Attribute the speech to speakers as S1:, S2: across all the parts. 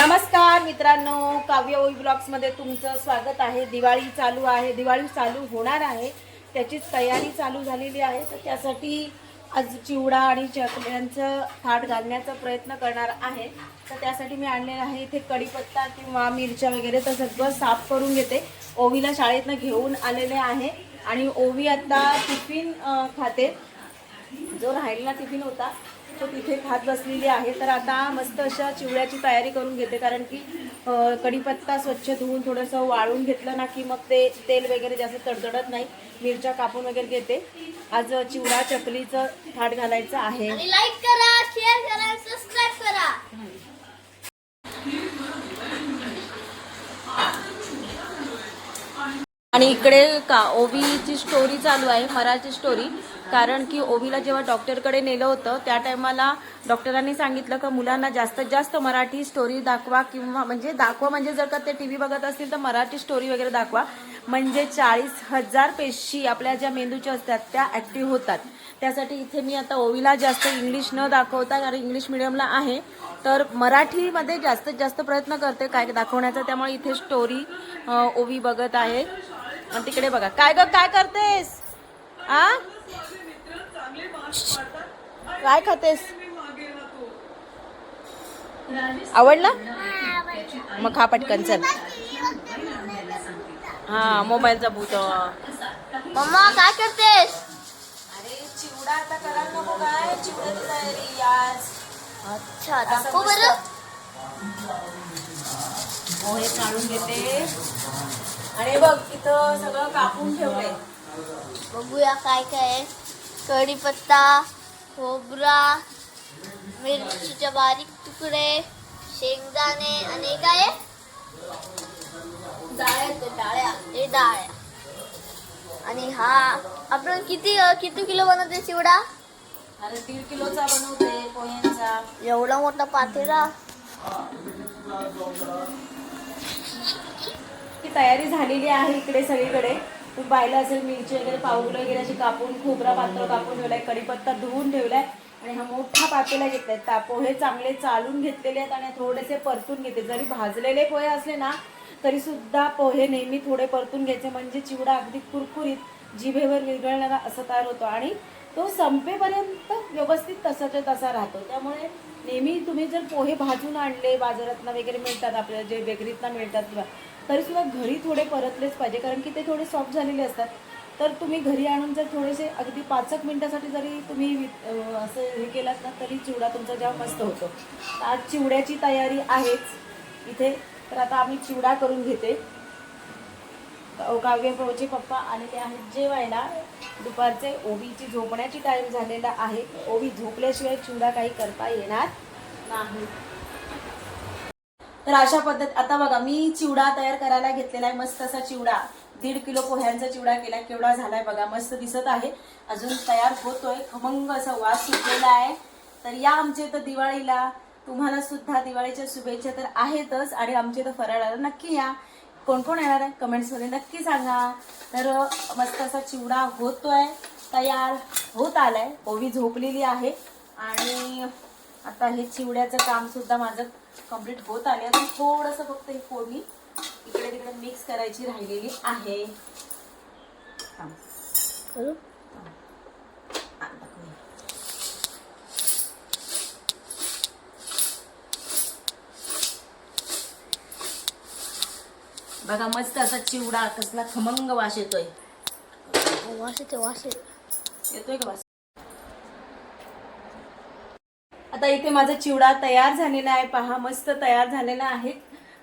S1: नमस्कार मित्रांनो काव्य ओई ब्लॉग्समध्ये तुमचं स्वागत आहे. दिवाळी चालू आहे. दिवाळी चालू होणार आहे. त्याचीच तयारी चालू झालेली आहे. तर त्यासाठी आज चिवडा आणि चकल्यांचं थाट घालण्याचा प्रयत्न करणार आहे. तर त्यासाठी मी आणलेलं आहे इथे कढीपत्ता किंवा मिरच्या वगैरे. तर सगळं साफ करून घेते. ओवीला शाळेतनं घेऊन आलेले आहे. आणि ओवी आता टिफिन खाते. जो राहिलेला टिफिन होता तो तिथे खात बसलेली आहे. तर आता मस्त अशा चिवड्याची तयारी करून घेते. कारण की कढीपत्ता स्वच्छ धुवून थोडंसं वाळून घेतलं ना की मग ते तेल वगैरे जास्त तडतडत नाही. मिरच्या कापून वगैरे घेते. आज चिवडा चकलीचं थाट घालायचं आहे.
S2: आणि लाईक करा शेअर करा सबस्क्राईब करा.
S1: आणि इकडे का ओवीची स्टोरी चालू आहे मराठी स्टोरी कारण की ओवीला जेव्हा डॉक्टरकडे नेलं होतं त्या टायमाला डॉक्टरांनी सांगितलं का मुलांना जास्तीत जास्त मराठी स्टोरी दाखवा किंवा म्हणजे दाखवा म्हणजे जर का ते टी व्ही बघत असतील तर मराठी स्टोरी वगैरे दाखवा. म्हणजे चाळीस हजार पेशी आपल्या ज्या मेंदूच्या असतात त्या ॲक्टिव्ह होतात. त्यासाठी इथे मी आता ओवीला जास्त इंग्लिश न दाखवता कारण इंग्लिश मिडियमला आहे तर मराठीमध्ये जास्तीत जास्त प्रयत्न करते काय दाखवण्याचा. त्यामुळे इथे स्टोरी ओवी बघत आहे. आणि तिकडे बघा. काय ग काय करतेस? आ? काय खातेस? आवडला? मग खा पटकन चल. हा मोबाईलचा भूत.
S2: मम्मा काय करतेस?
S1: अरे चिवडा आता करायला नको काय? चिवड्याची तयारी आज.
S2: अच्छा दाखव बरं.
S1: पोहे काढून घेते. आणि बघ इथं सगळं कापून ठेवलंय.
S2: बघूया काय काय आहे. कढीपत्ता खोबरा मिरचीचे बारीक तुकडे शेंगदाणे आणि काय डाळ्या हे डाळ्या आणि हा आपण किती किती किलो बनवते चिवडा
S1: अरे दीड किलोचा बनवते पोह्यांचा.
S2: एवढा मोठा पातेला?
S1: ती तयारी झालेली आहे इकडे सगळीकडे. तू पाहिलं असेल मिरची वगैरे पाऊल वगैरे अशी कापून खोबरा पात्र कापून ठेवलाय कढीपत्ता धुवून ठेवलाय आणि हा मोठा पातेला घेतलाय. ता पोहे चांगले चालून घेतलेले आहेत आणि थोडेसे परतून घेते. जरी भाजलेले पोहे असले ना तरी सुद्धा पोहे नेहमी थोडे परतून घ्यायचे. म्हणजे चिवडा अगदी कुरकुरीत जिभेवर विरघळणारा असं तयार होतो. आणि तो संपेपर्यंत व्यवस्थित तसाच्या तसा राहतो. त्यामुळे नेहमी तुम्ही जर पोहे भाजून आणले बाजारातनं वगैरे मिळतात आपल्याला जे बेकरीतनं मिळतात किंवा तरी सुद्धा घरी थोडे परतलेच पाहिजे कारण की ते थोडे सॉफ्ट झालेले असतात. तर तुम्ही घरी आणून जर थोडेसे अगदी पाच एक मिनटासाठी जरी तुम्ही वि- असं हे केलात ना तरी चिवडा तुमचा जेव्हा मस्त होतो. तर आज चिवड्याची तयारी आहेच इथे. तर आता आम्ही चिवडा करून घेते. काव्य प्रभूचे पप्पा आणि ते आहेत जेवायला. दुपारचे ओवीची झोपण्याची टाईम झालेला आहे. ओवी झोपल्याशिवाय चिवडा काही करता येणार नाही. तर अशा पद्धत आता बघा मी चिवडा तयार करायला घेतलेला आहे मस्त असा चिवडा. दीड किलो पोह्यांचा चिवडा केला केवढा झालाय बघा मस्त दिसत आहे. अजून तयार होतोय खमंग असा वास सुटलेला आहे. तर या आमच्या इथं दिवाळीला तुम्हाला सुद्धा दिवाळीच्या शुभेच्छा तर आहेतच आणि आमच्या इथं फराळाला नक्की या. कोण कोण येणार आहे? कमेंट्समध्ये नक्की सांगा. तर मस्त असा चिवडा होतोय तयार होत आलाय. ओवी झोपलेली आहे. आणि आता हे चिवड्याचं काम सुद्धा माझं कंप्लीट होत आले. आता थोडंसं फक्त ही फोडणी इकडे तिकडे मिक्स करायची राहिलेली आहे. बघा मस्त असा चिवडा कसला खमंग वास येतोय.
S2: वास येते वास येते
S1: येतोय का वास? आता इथे माझा चिवडा तयार झालेला आहे. पहा मस्त तयार झालेला आहे.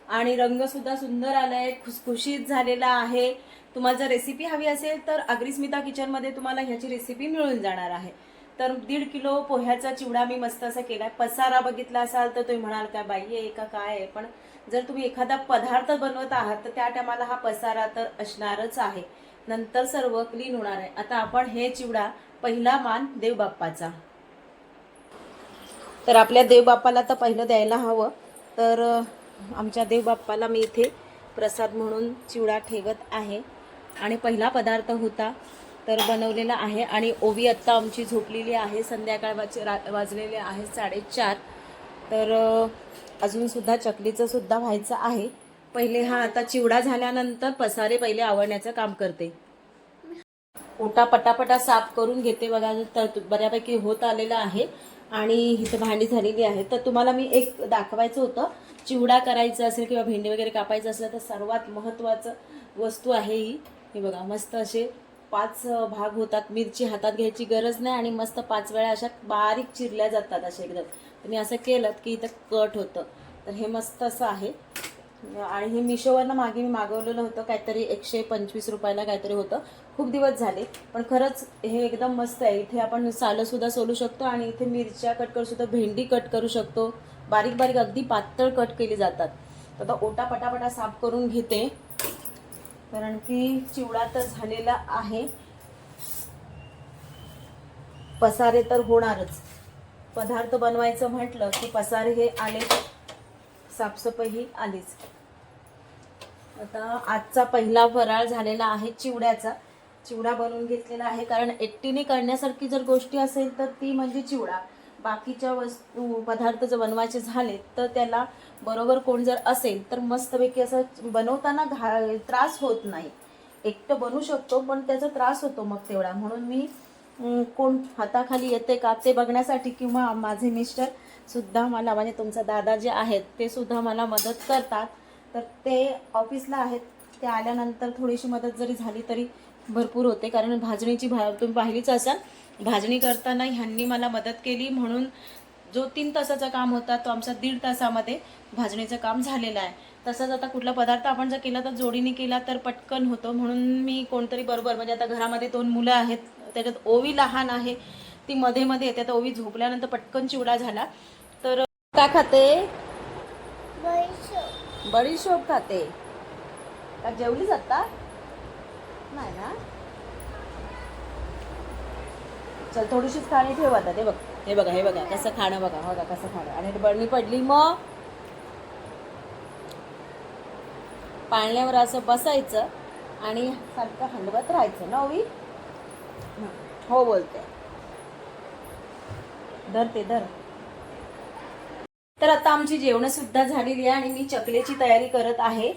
S1: आणि रंग सुद्धा सुंदर आहे खुसखुशीत झालेला आहे. तुम्हाला जर रेसिपी हवी असेल तर अग्रिस्मिता किचनमध्ये तुम्हाला ह्याची रेसिपी मिळून जाणार आहे. तर दीड किलो पोह्याचा चिवडा मी मस्त असा केला आहे पसारा बघितला असाल तर तुम्ही म्हणाल काय बाई आहे का काय आहे? पण जर तुम्ही एखादा पदार्थ बनवत आहात तर त्या टायमाला हा पसारा तर असणारच आहे. नंतर सर्व क्लीन होणार आहे. आता आपण हे चिवडा पहिला मान देवबाप्पाचा. तर आपल्या देवबाप्पाला तर पहिलं द्यायला हवं. तर आमच्या देवबाप्पाला मी इथे प्रसाद म्हणून चिवडा ठेवत आहे. आणि पहिला पदार्थ होता तर बनवलेला आहे. आणि ओवी आत्ता आमची झोपलेली आहे. संध्याकाळ वाच रा वाजलेले आहे साडेचार. तर अजूनसुद्धा चकलीचंसुद्धा चकलीचं सुद्धा व्हायचं आहे. पहिले हा आता चिवडा झाल्यानंतर पसारे पहिले आवडण्याचं काम करते. ओटा पटापटा साफ करून घेते बघा तर बऱ्यापैकी होत आलेलं आहे. आणि इथं भांडी झालेली आहे तर तुम्हाला मी एक दाखवायचं होतं. चिवडा करायचा असेल किंवा भेंडी वगैरे कापायचं असेल तर सर्वात महत्त्वाचं वस्तू आहे ही. हे बघा मस्त असे पाच भाग होतात. मिरची हातात घ्यायची गरज नाही आणि मस्त पाच वेळा अशा बारीक चिरल्या जातात अशा एकदम. तुम्ही असं केलं की इथं कट होतं. तर हे मस्त असं आहे. आणि हे मिशोवरनं मागे मी मागवलेलं होतं काहीतरी एकशे पंचवीस रुपयाला काहीतरी होतं. खूप दिवस झाले पण खरंच हे एकदम मस्त आहे. इथे आपण सालंसुद्धा सोलू शकतो आणि इथे मिरच्या कट करू शकतो भेंडी कट करू शकतो. बारीक बारीक अगदी पातळ कट केली जातात. तर आता ओटा पटापटा साफ करून घेते. कारण की चिवडा तर झालेला आहे. पसारे तर होणारच. पदार्थ बनवायचं म्हटलं की पसारे हे आले साफसफाई ही आलीच. आता आजचा पहिला फराळ झालेला आहे चिवड्याचा. चिवडा बनवून घेतलेला आहे कारण एकटीने करण्यासारखी जर गोष्टी असेल तर ती म्हणजे चिवडा. बाकीच्या वस्तू पदार्थ जर बनवायचे झाले तर त्याला बरोबर कोण जर असेल तर मस्तपैकी असं बनवताना घा त्रास होत नाही. एकटं बनवू शकतो पण त्याचा त्रास होतो मग तेवढा. म्हणून मी कोण हाताखाली येते का ते बघण्यासाठी किंवा माझे मिस्टर सुद्धा मला म्हणजे तुमचा दादा जे आहेत ते सुद्धा मला मदत करतात. तर ते ऑफिसला आहेत. ते आल्यानंतर थोडीशी मदत जरी झाली तरी भरपूर होते. कारण भाजणीची भा तुम्ही पाहिलीच असाल. भाजणी करताना ह्यांनी मला मदत केली. म्हणून जो तीन तासाचं काम होता तो आमचा दीड तासामध्ये भाजणीचं काम झालेलं आहे. तसंच आता कुठला पदार्थ आपण जर केला तर जोडीने केला तर पटकन होतो. म्हणून मी कोणतरी बरोबर म्हणजे आता घरामध्ये दोन मुलं आहेत त्याच्यात ओवी लहान आहे ती मध्ये मध्ये येते. आता ओवी झोपल्यानंतर पटकन चिवडा झाला. तर काय खाते? बडीशोप खाते. का जेवलीच आता नाही ना? चल थोडीशीच खाणी ठेव आता. ते बघ हे बघा हे बघा. कसं खाणं बघा. बघा कसं खाणं. आणि बळणी पडली मग? पाळण्यावर असं बसायचं आणि सारखं हलवत राहायचं ना ओवी? हं, हो बोलते. धर ते धर. तर आता आमची जेवण सुद्धा झालेली आहे आणि मी चकलेची तयारी करत आहे.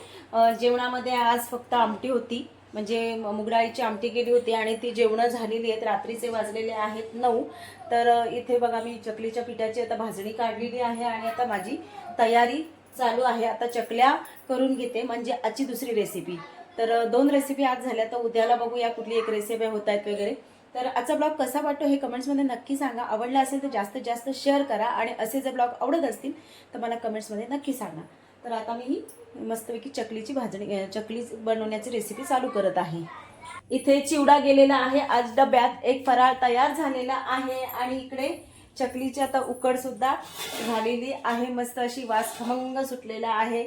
S1: जेवणामध्ये आज फक्त आमटी होती. म्हणजे मुगडाळीची आमटी केली होती आणि ती जेवणं झालेली आहेत. रात्रीचे वाजलेले आहेत नऊ. तर इथे बघा मी चकलीच्या पिठाची आता भाजणी काढलेली आहे आणि आता माझी तयारी चालू आहे. आता चकल्या करून घेते. म्हणजे आजची दुसरी रेसिपी तर दोन रेसिपी आज झाल्या. तर उद्याला बघूया कुठली एक रेसिपी होत आहेत वगैरे. तर आजचा ब्लॉग कसा वाटतो हे कमेंट्समध्ये नक्की सांगा. आवडला असेल तर जास्तीत जास्त शेअर करा आणि असे जर ब्लॉग आवडत असतील तर मला कमेंट्समध्ये नक्की सांगा. तर आता मी ही मस्तपैकी चकलीची भाजणी चकली बनवण्याची रेसिपी चालू करत आहे. इथे चिवडा गेलेला आहे. आज डब्यात एक फराळ तयार झालेला आहे आणि इकडे चकलीची आता उकडसुद्धा झालेली आहे. मस्त अशी वास खमंग सुटलेला आहे.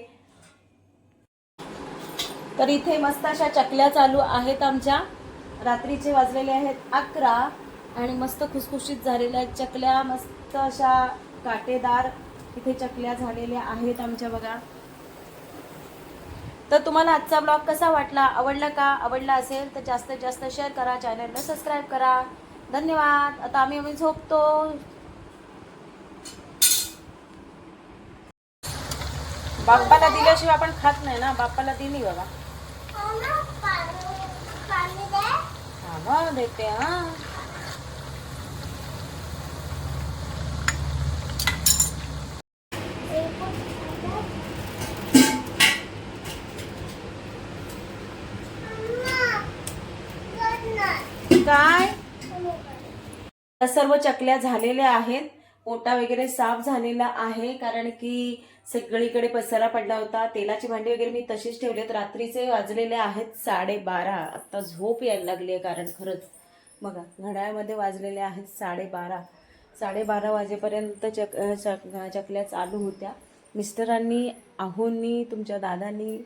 S1: तर इथे मस्त अशा चकल्या चालू आहेत आमच्या. रात्रीचे वाजलेले आहेत अकरा आणि मस्त खुसखुशीत झालेल्या आहेत. चकल्या मस्त अशा काटेदार इथे चकल्या झालेल्या आहेत आमच्या बघा. तर तुम्हाला आजचा ब्लॉग कसा वाटला? आवडला का? आवडला असेल तर जास्तीत जास्त शेअर करा चॅनलला सबस्क्राईब करा. धन्यवाद. आता आम्ही आम्ही झोपतो. बाप्पाला दिल्याशिवाय आपण खात नाही ना? बाप्पाला दिली बाबा. हा देते हा. काय? सर्व चकल्या झालेल्या आहेत. पोटा वगैरे साफ झालेला आहे कारण की सगळीकडे पसारा पडला होता. तेलाची भांडी वगैरे मी तशीच ठेवलेत रात्रीचे वाजलेले आहेत साडेबारा. आत्ता झोप यायला लागली आहे कारण खरंच. बघा घड्याळमध्ये वाजलेले आहेत साडेबारा. साडेबारा वाजेपर्यंत चक चक चकल्या चालू होत्या. मिस्टरांनी आहोंनी तुमच्या दादांनी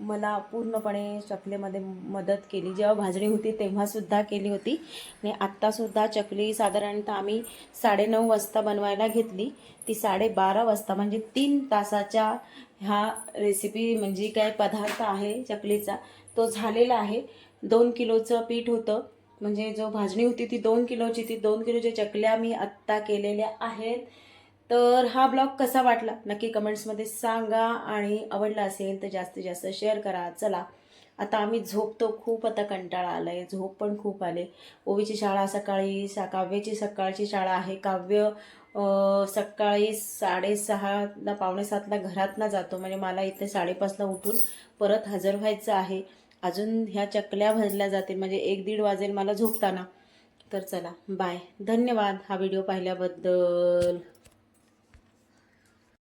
S1: मला पूर्णपणे चकलीमध्ये मदत केली. जेव्हा भाजणी होती तेव्हासुद्धा केली होती. आणि आत्तासुद्धा चकली साधारणतः आम्ही साडेनऊ वाजता बनवायला घेतली. ती साडेबारा वाजता म्हणजे तीन तासाच्या ह्या रेसिपी म्हणजे काय पदार्थ आहे चकलीचा तो झालेला आहे. दोन किलोचं पीठ होतं. म्हणजे जो भाजणी होती ती दोन किलोची ती दोन किलोच्या चकल्या मी आत्ता केलेल्या आहेत. तर हा ब्लॉग कसा वाटला? नक्की कमेंट्समध्ये सांगा आणि आवडला असेल तर जास्तीत जास्त शेअर करा. चला आता आम्ही झोपतो खूप आता कंटाळा आला आहे झोप पण खूप आले. ओवीची शाळा सकाळी सा काव्याची सकाळची शाळा आहे. काव्य सकाळी साडेसहाला पावणे सातला घरातनं जातो. म्हणजे मला इथे साडेपाचला उठून परत हजर व्हायचं आहे. अजून ह्या चकल्या भरल्या जातील. म्हणजे एक दीड वाजेल मला झोपताना. तर चला बाय धन्यवाद. हा व्हिडिओ पाहिल्याबद्दल.